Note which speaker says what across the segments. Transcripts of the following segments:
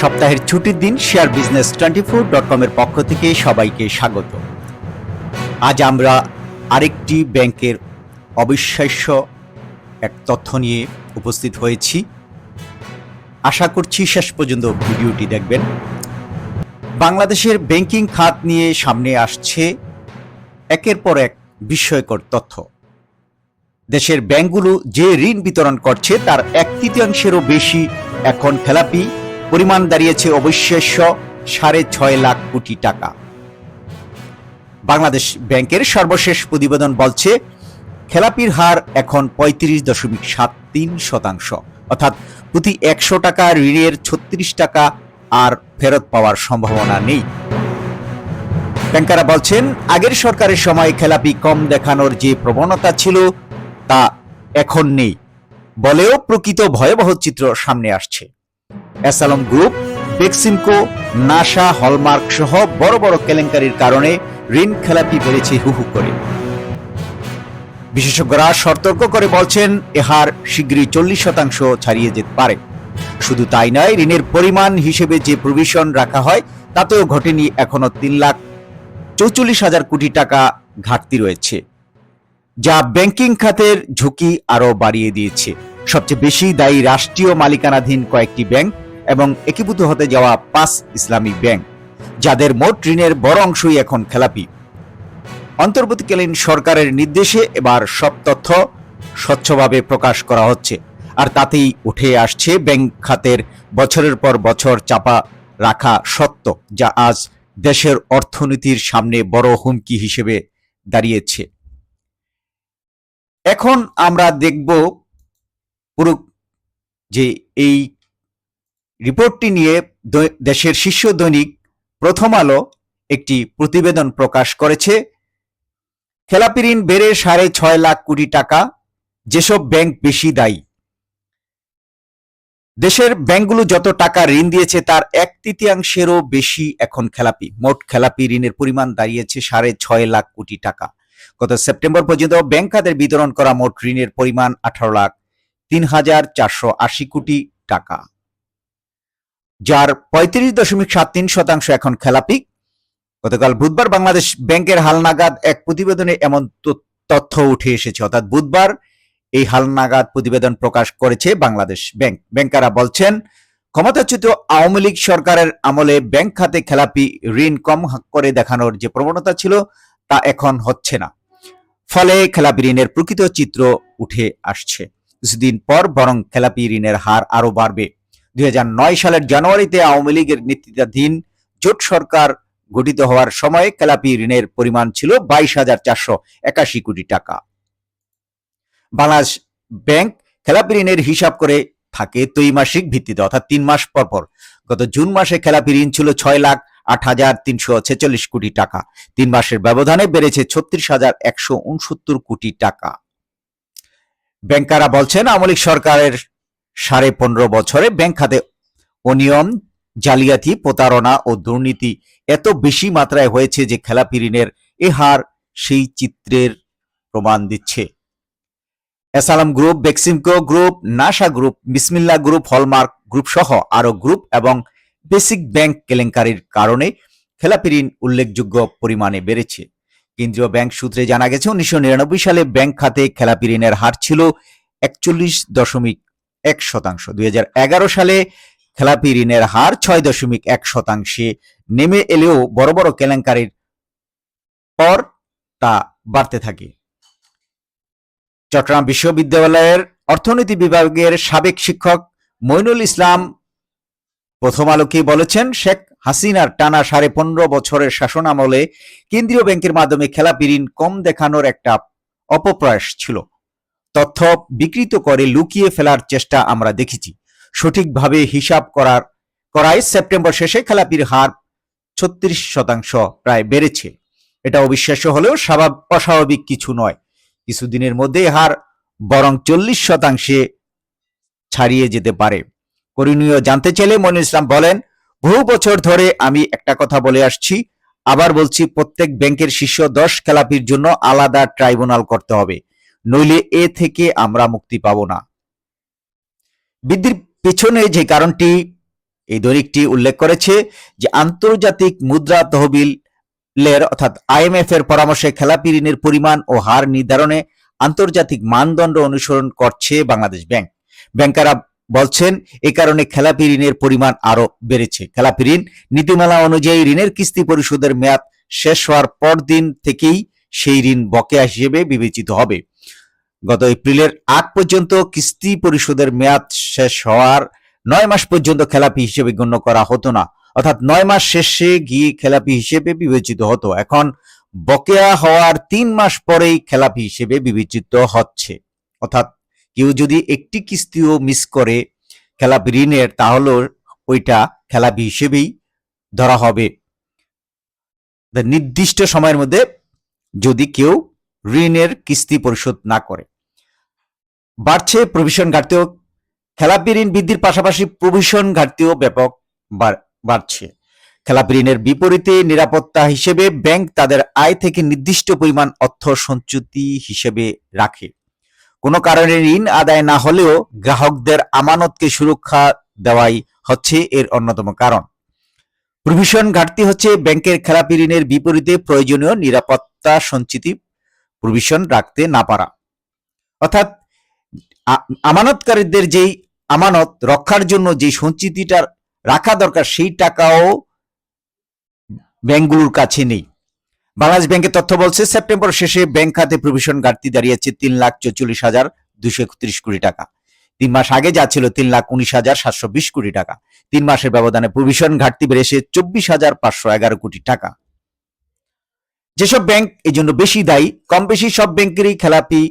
Speaker 1: সপ্তাহের ছুটির দিন share business twenty four dot কমের পক্ষ থেকে সবাইকে স্বাগত। আজ আমরা আরেকটি ব্যাংকের অবিশ্বাস্য এক তথ্য নিয়ে উপস্থিত হয়েছি। আশা করছি শেষ পর্যন্ত ভিডিওটি দেখবেন। বাংলাদেশের ব্যাংকিং খাত নিয়ে সামনে আসছে একের পর এক বিস্ময়কর তথ্য। দেশের ব্যাংকগুলো যে ঋণ বিতরণ করছে তার এক তৃতীয়াংশেরও বেশি এখন খেলাপি পরিমাণ দাঁড়িয়েছে অবিশ্বাস্য সাড়ে ছয় লাখ কোটি টাকা। বাংলাদেশ ব্যাংকের সর্বশেষ প্রতিবেদন বলছে, খেলাপির হার এখন পঁয়ত্রিশ দশমিক সাত তিন শতাংশ, অর্থাৎ প্রতি একশো টাকা ঋণের ছত্রিশ টাকা আর ফেরত পাওয়ার সম্ভাবনা নেই। ব্যাংকাররা বলছেন, আগের সরকারের সময় খেলাপি কম দেখানোর যে প্রবণতা ছিল তা এখন নেই, বলেও প্রকৃত ভয়াবহ চিত্র সামনে আসছে। অ্যাসালম গ্রুপ, বেক্সিমকো, নাসা হলমার্ক সহ বড় বড় কেলেঙ্কারির কারণে ঋণ খেলাপি বেড়েছে হুহু করে। বিশেষজ্ঞরা সতর্ক করে বলছেন, এ হার শীঘ্রই চল্লিশ শতাংশ ছাড়িয়ে যেতে পারে। শুধু তাই নয়, ঋণের পরিমাণ হিসেবে যে প্রভিশন রাখা হয়, তাতেও ঘটেনি এখনও তিন লাখ চৌচল্লিশ হাজার কোটি টাকা ঘাটতি রয়েছে, যা ব্যাংকিং খাতের ঝুঁকি আরও বাড়িয়ে দিয়েছে। সবচেয়ে বেশি দায়ী রাষ্ট্রীয় মালিকানাধীন কয়েকটি ব্যাংক এবং একীভূত হতে যাওয়া পাঁচ ইসলামিক ব্যাংক, যাদের মোট ঋণের বড় অংশই এখন খেলাপি। অন্তর্বর্তীকালীন সরকারের নির্দেশে এবার সব তথ্য স্বচ্ছভাবে প্রকাশ করা হচ্ছে। আর তাতেই উঠে আসছে ব্যাংক খাতের বছরের পর বছর চাপা রাখা সত্য, যা আজ দেশের অর্থনীতির সামনে বড় হুমকি হিসেবে দাঁড়িয়েছে। এখন আমরা দেখব পুরো যে এই রিপোর্টটি নিয়ে দেশের শীর্ষ দৈনিক প্রথম আলো একটি প্রতিবেদন প্রকাশ করেছে। খেলাপি ঋণ বেড়ে সাড়ে ছয় লাখ কোটি টাকা, যেসব ব্যাংক বেশি দায়ী। দেশের ব্যাংকগুলো যত টাকা ঋণ দিয়েছে, তার এক তৃতীয়াংশেরও বেশি এখন খেলাপি, মোট খেলাপি ঋণের পরিমাণ দাঁড়িয়েছে সাড়ে ছয় লাখ কোটি টাকা। গত সেপ্টেম্বর পর্যন্ত ব্যাংক খাতের বিতরণ করা মোট ঋণের পরিমাণ আঠারো লাখ তিন হাজার চারশো আশি কোটি টাকা। যার পঁয়ত্রিশ দশমিক সাত তিন শতাংশ এখন খেলাপি। গতকাল বুধবার বাংলাদেশ ব্যাংকের হালনাগাদ এক প্রতিবেদনে এমন তথ্য উঠে এসেছে। অর্থাৎ বুধবার এই হালনাগাদ প্রতিবেদন প্রকাশ করেছে বাংলাদেশ ব্যাংক। ব্যাংকাররা বলছেন, ক্ষমতাচ্যুত আওয়ামী লীগ সরকারের আমলে ব্যাংক খাতে খেলাপি ঋণ কম করে দেখানোর যে প্রবণতা ছিল, তা এখন হচ্ছে না। ফলে খেলাপি ঋণের প্রকৃত চিত্র উঠে আসছে। কিছুদিন পর বরং খেলাপি ঋণের হার আরও বাড়বে। দুই হাজার নয় সালের জানুয়ারিতে আওয়ামী লীগের নেতৃত্বাধীন জোট সরকার গঠিত হওয়ার সময় খেলাপি ঋণের পরিমাণ ছিল বাইশ হাজার চারশো একাশি কোটি টাকা। বাংলাদেশ ব্যাংক খেলাপি ঋণের হিসাব করে থাকে ত্রৈমাসিক ভিত্তিতে, অর্থাৎ তিন মাস পর পর। গত জুন মাসে খেলাপি ঋণ ছিল ছয় লাখ আট হাজার তিনশো ছেচল্লিশ কোটি টাকা। তিন মাসের ব্যবধানে বেড়েছে ছত্রিশ হাজার একশো উনসত্তর কোটি টাকা। ব্যাংকাররা বলছেন আমলিক সরকারের সাড়ে পনেরো বছরে ব্যাংক খাতে অনিয়ম, জালিয়াতি, প্রতারণা ও দুর্নীতি এত বেশি মাত্রায় হয়েছে যে খেলাপি ঋণের এ হার সেই চিত্রের প্রমাণ দিচ্ছে। S Alam group, Beximco group, Nassa group, Bismillah group, Hallmark group সহ আরও গ্রুপ এবং বেসিক ব্যাংক কেলেঙ্কারির কারণে খেলাপি ঋণ উল্লেখযোগ্য পরিমাণে বেড়েছে। কেন্দ্রীয় ব্যাংক সূত্রে জানা গেছে, উনিশশো নিরানব্বই সালে ব্যাংক খাতে খেলাপি ঋণের হার ছিল একচল্লিশ দশমিক এক শতাংশ। দুই সালে খেলাপি ঋণের হার ছয় দশমিক এক শতাংশে নেমে এলেও বড় বড় কেলেঙ্কারির পর তা বাড়তে থাকে। চট্টগ্রাম বিশ্ববিদ্যালয়ের অর্থনীতি বিভাগের সাবেক শিক্ষক মইনুল ইসলাম প্রথম আলোকে বলেছেন, শেখ হাসিনার টানা সাড়ে পনেরো বছরের শাসন আমলে কেন্দ্রীয় ব্যাংকের মাধ্যমে খেলাপি ঋণ কম দেখানোর একটা অপপ্রয়াস ছিল। তথ্য বিকৃত করে লুকিয়ে ফেলার চেষ্টা আমরা দেখেছি। সঠিকভাবে হিসাব করার, করায় সেপ্টেম্বর শেষে খেলাপির হার ছত্রিশ শতাংশ প্রায় বেড়েছে। এটা অবিশ্বাস্য হলেও স্বাভাব- অস্বাভাবিক কিছু নয়। কিছুদিনের মধ্যে হার বরং চল্লিশ শতাংশে ছাড়িয়ে যেতে পারে। করণীয় জানতে চাইলে মনির ইসলাম বলেন, বহু বছর ধরে আমি একটা কথা বলে আসছি, আবার বলছি প্রত্যেক ব্যাংকের শীর্ষ দশ খেলাপির জন্য আলাদা ট্রাইব্যুনাল করতে হবে। নইলে এ থেকে আমরা মুক্তি পাব না। বৃদ্ধির পেছনে যে কারণটি, এই দৈনিকটি উল্লেখ করেছে যে আন্তর্জাতিক মুদ্রা তহবিলের অর্থাৎ আইএমএফ এর পরামর্শে খেলাপি ঋণের পরিমাণ ও হার নির্ধারণে আন্তর্জাতিক মানদণ্ড অনুসরণ করছে বাংলাদেশ ব্যাংক। ব্যাংকাররা বলছেন, এ কারণে খেলাপি ঋণের পরিমাণ আরও বেড়েছে। খেলাপি ঋণ নীতিমালা অনুযায়ী ঋণের কিস্তি পরিশোধের মেয়াদ শেষ হওয়ার পর দিন থেকেই সেই ঋণ বকেয়া হিসেবে বিবেচিত হবে। গত এপ্রিলের আগ পর্যন্ত কিস্তি পরিশোধের মেয়াদ শেষ হওয়ার নয় মাস পর্যন্ত খেলাপি হিসেবে গণ্য করা হতো না। অর্থাৎ নয় মাস শেষে গিয়ে খেলাপি হিসেবে বিবেচিত হতো। এখন বকেয়া হওয়ার তিন মাস পরেই খেলাপি হিসেবে বিবেচিত হচ্ছে। অর্থাৎ কেউ যদি একটি কিস্তিও মিস করে খেলাপি ঋণের তাহলে ওইটা খেলাপি হিসেবেই ধরা হবে। নির্দিষ্ট সময়ের মধ্যে যদি কেউ ঋণের কিস্তি পরিশোধ না করে বাড়ছে প্রভিশন ঘাটতিও, খেলাপি ঋণ বৃদ্ধির পাশাপাশি প্রভিশন ঘাটতিও ব্যাপক বাড়ছে। খেলাপি ঋণের বিপরীতে নিরাপত্তা হিসেবে ব্যাংক তাদের আয় থেকে নির্দিষ্ট পরিমাণ অর্থ সঞ্চুতি হিসেবে রাখে। কোনো কারণে ঋণ আদায় না হলেও গ্রাহকদের আমানতকে সুরক্ষা দেওয়াই হচ্ছে এর অন্যতম কারণ। প্রভিশন ঘাটতি হচ্ছে ব্যাংকের খেলাপি ঋণের বিপরীতে প্রয়োজনীয় নিরাপত্তা সঞ্চিতি প্রভিশন রাখতে না পারা। অর্থাৎ আমানতকারীদের যেই আমানত রক্ষার জন্য যে সঞ্চিতিটা রাখা দরকার, সেই টাকাও ব্যাংকগুলোর কাছে নেই। বাংলাদেশ ব্যাংকের তথ্য বলছে, সেপ্টেম্বর শেষে ব্যাংক খাতে প্রভিশন ঘাটতি দাঁড়িয়েছে তিন লাখ চৌচল্লিশ হাজার দুশো একত্রিশ কোটি টাকা। তিন মাস আগে যা ছিল তিন লাখ উনিশ হাজার সাতশো বিশ কোটি টাকা। তিন মাসের ব্যবধানে প্রভিশন ঘাটতি বেড়েছে চব্বিশ হাজার পাঁচশো এগারো কোটি টাকা। যেসব ব্যাংক এই জন্য বেশি দায়ী কম বেশি সব ব্যাংকেরই খেলাপি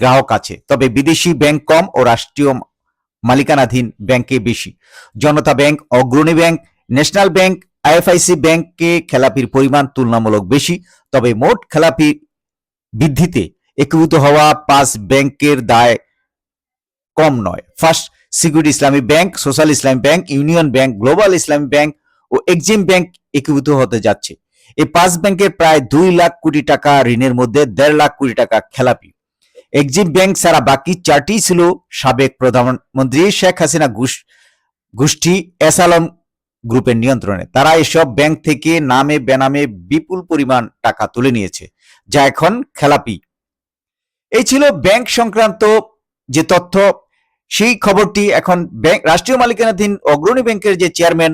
Speaker 1: গ্রাহক আছে। তবে বিদেশি ব্যাংক কম ও রাষ্ট্রীয় মালিকানাধীন ব্যাংকে বেশি। Janata bank, Agrani bank, national bank, IFIC ব্যাংকে খেলাপির পরিমাণ তুলনামূলক বেশি। তবে মোট খেলাপি বৃদ্ধিতে একীভূত হওয়া পাঁচ ব্যাংকের দায় কম নয়। First, security Islami bank, social Islami bank, union bank, global Islami bank ও এক্সিম ব্যাংক একীভূত হতে যাচ্ছে। এই পাঁচ ব্যাংকের প্রায় দুই লাখ কোটি টাকা ঋণের মধ্যে দেড় লাখ কোটি টাকা খেলাপি। এক্সিম ব্যাংক ছাড়া বাকি চারটি ছিল সাবেক প্রধানমন্ত্রী শেখ হাসিনা গোষ্ঠী এস আলম গ্রুপের নিয়ন্ত্রণে। তারা এসব ব্যাংক থেকে নামে বেনামে বিপুল পরিমাণ টাকা তুলে নিয়েছে, যা এখন খেলাপি। এই ছিল ব্যাংক সংক্রান্ত যে তথ্য, সেই খবরটি এখন ব্যাংক, রাষ্ট্রীয় মালিকানাধীন অগ্রণী ব্যাংকের যে চেয়ারম্যান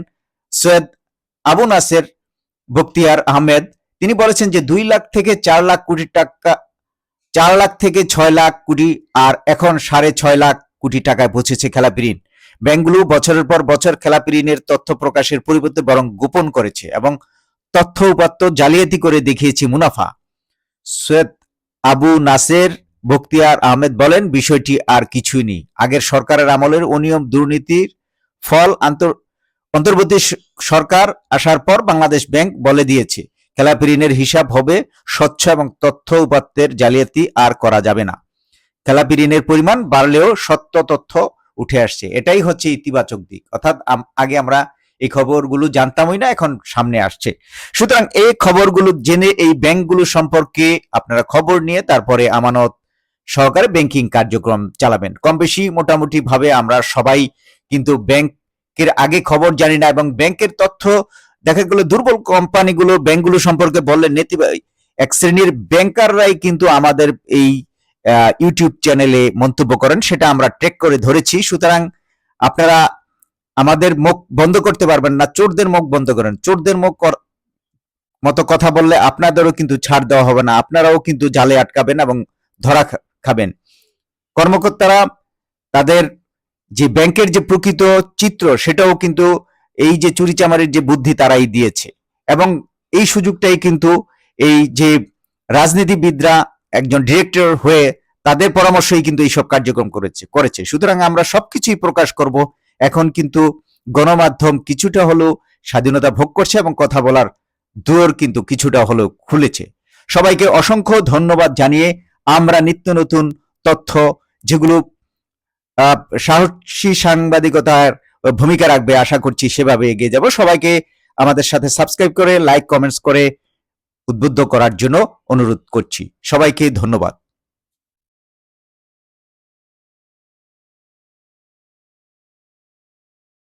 Speaker 1: সৈয়দ আবু নাসের বখতিয়ার আহমেদ, তিনি বলেছেন যে দুই লাখ থেকে চার লাখ কোটি টাকা চার লাখ থেকে ছয় লাখ কোটি আর এখন সাড়ে ছয় লাখ কোটি টাকায় পৌঁছেছে খেলাপি ঋণ ব্যাংকগুলো বছরের পর বছর খেলাপি ঋণের তথ্য প্রকাশের পরিবর্তে বরং গোপন করেছে এবং তথ্য উপাত্ত জালিয়াতি করে দেখিয়েছে মুনাফা। সৈয়দ আবু নাসের বখতিয়ার আহমেদ বলেন, বিষয়টি আর কিছুই নেই। আগের সরকারের আমলের অনিয়ম দুর্নীতির ফল আন্তর, অন্তর্বর্তী সরকার আসার পর বাংলাদেশ ব্যাংক বলে দিয়েছে। খেলাপি ঋণের হিসাব হবে স্বচ্ছ এবং তথ্য উপাত্তের জালিয়াতি আর করা যাবে না। খেলাপি ঋণের পরিমাণ বাড়লেও সত্য তথ্য উঠে আসছে। এটাই হচ্ছে ইতিবাচক দিক। অর্থাৎ আগে আমরা এই খবরগুলো জানতামই না, এখন সামনে আসছে। সুতরাং এই খবরগুলো জেনে এই ব্যাংকগুলো সম্পর্কে আপনারা খবর নিয়ে তারপরে আমানত সহকারে ব্যাংকিং কার্যক্রম চালাবেন। কম বেশি মোটামুটি ভাবে আমরা সবাই কিন্তু ব্যাংকের আগে খবর জানি না এবং ব্যাংকের তথ্য দেখা গেল দুর্বল কোম্পানিগুলো ব্যাংকগুলো সম্পর্কে বললে নেতি এক শ্রেণির ব্যাংকাররাই কিন্তু আমাদের এই ইউটিউব চ্যানেলে মন্তব্য করেন, সেটা আমরা ট্রেক করে ধরেছি। সুতরাং আপনারা আমাদের মুখ বন্ধ করতে পারবেন না, চোরদের মুখ বন্ধ করেন। চোরদের মুখ মতো কথা বললে আপনাদেরও কিন্তু ছাড় দেওয়া হবে না, আপনারাও কিন্তু জালে আটকাবেন এবং ধরা খাবেন। কর্মকর্তারা তাদের যে ব্যাংকের যে প্রকৃত চিত্র, সেটাও কিন্তু এই যে চুরিচামারির যে বুদ্ধি তারাই দিয়েছে। এবং এই সুযোগটাই কিন্তু এই যে রাজনীতিবিদরা একজন ডিরেক্টর হয়ে তাদের পরামর্শই কিন্তু এইসব কার্যক্রম করেছে করেছে। সুতরাং আমরা সবকিছুই প্রকাশ করব। এখন কিন্তু গণমাধ্যম কিছুটা হলেও স্বাধীনতা ভোগ করছে এবং কথা বলার দুয়ার কিন্তু কিছুটা হলেও খুলেছে। সবাইকে অসংখ্য ধন্যবাদ জানিয়ে আমরা নিত্য নতুন তথ্য যেগুলো সাহসী সাংবাদিকতার ভূমিকা রাখবে, আশা করছি সেভাবে এগিয়ে যাব। সবাইকে আমাদের সাথে সাবস্ক্রাইব করে লাইক কমেন্টস করে উদ্বুদ্ধ করার জন্য অনুরোধ করছি। সবাইকে ধন্যবাদ।